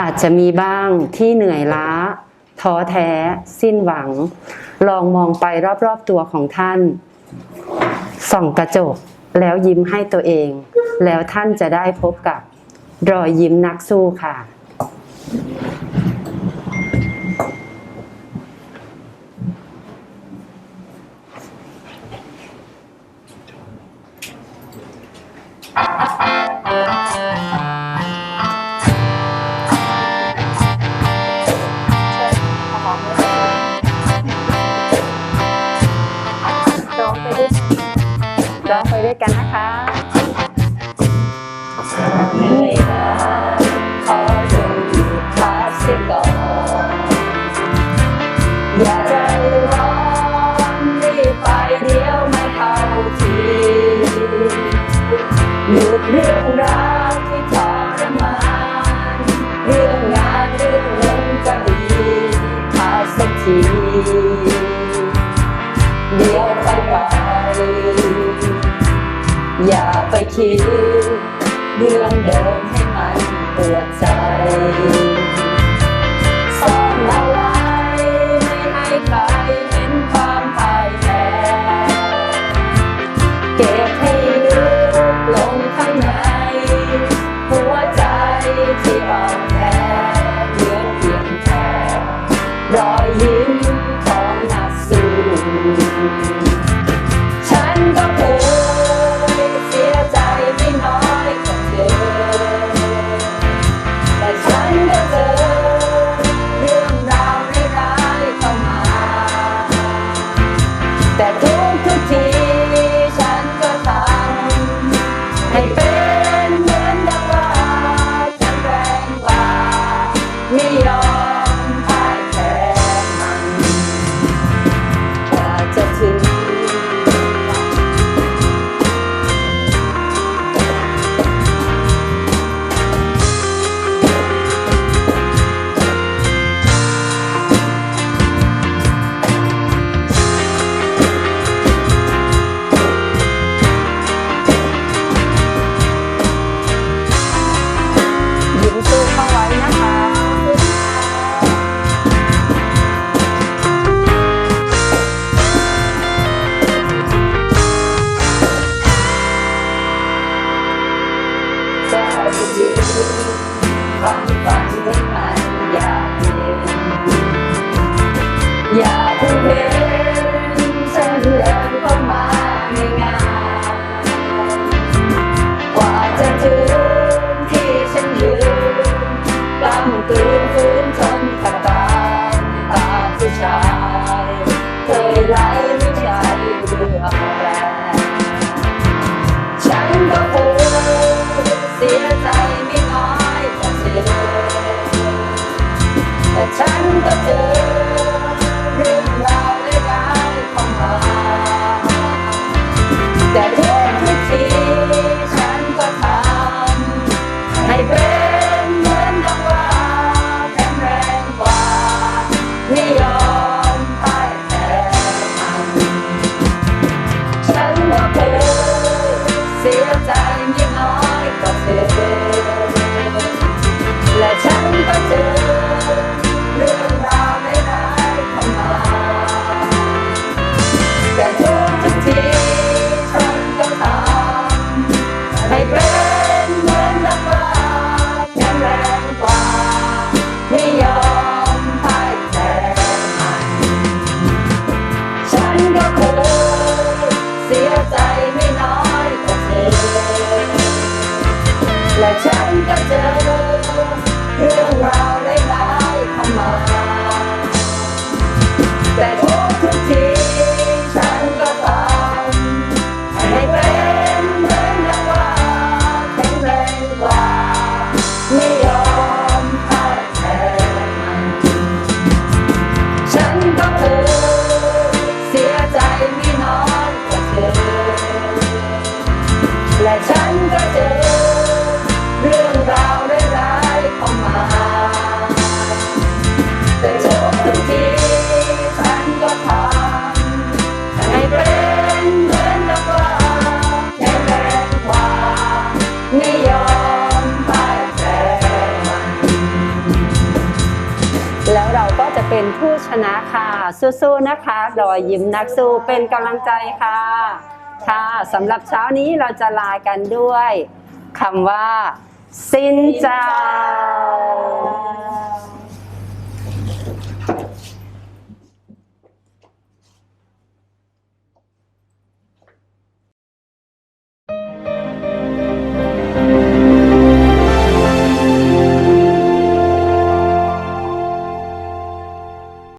อาจจะมีบ้างที่เหนื่อยล้า ท้อแท้ สิ้นหวัง ลองมองไปรอบๆตัวของท่าน ส่องกระจกแล้วยิ้มให้ตัวเอง แล้วท่านจะได้พบกับรอยยิ้มนักสู้ค่ะ เหนื่อยล้าขอจงหยุดพักเสียก่อนอย่าใจร้อนรีบไปเดี๋ยวไม่เข้าทีหยุดเรื่องราวที่ทรมานเรื่องงานเรื่องเงินก็ดีพักสักทีเดี๋ยวไปไปอย่าไปคิด มให้มันปวดใจซ่อนเอาไว้ไม่ให้ใครเห็นความพ่ายแพ้เก็บให้ลึกลงข้างใน หัวใจที่อ่อนแอเหลือเพียงแค่รอยยิ้ม และฉันก็เจอเรื่องราว เป็นผู้ชนะค่ะ สู้ๆนะคะ รอยยิ้มนักสู้เป็นกำลังใจค่ะ ค่ะสำหรับเช้านี้เราจะลากันด้วยคำว่า สินเจ้า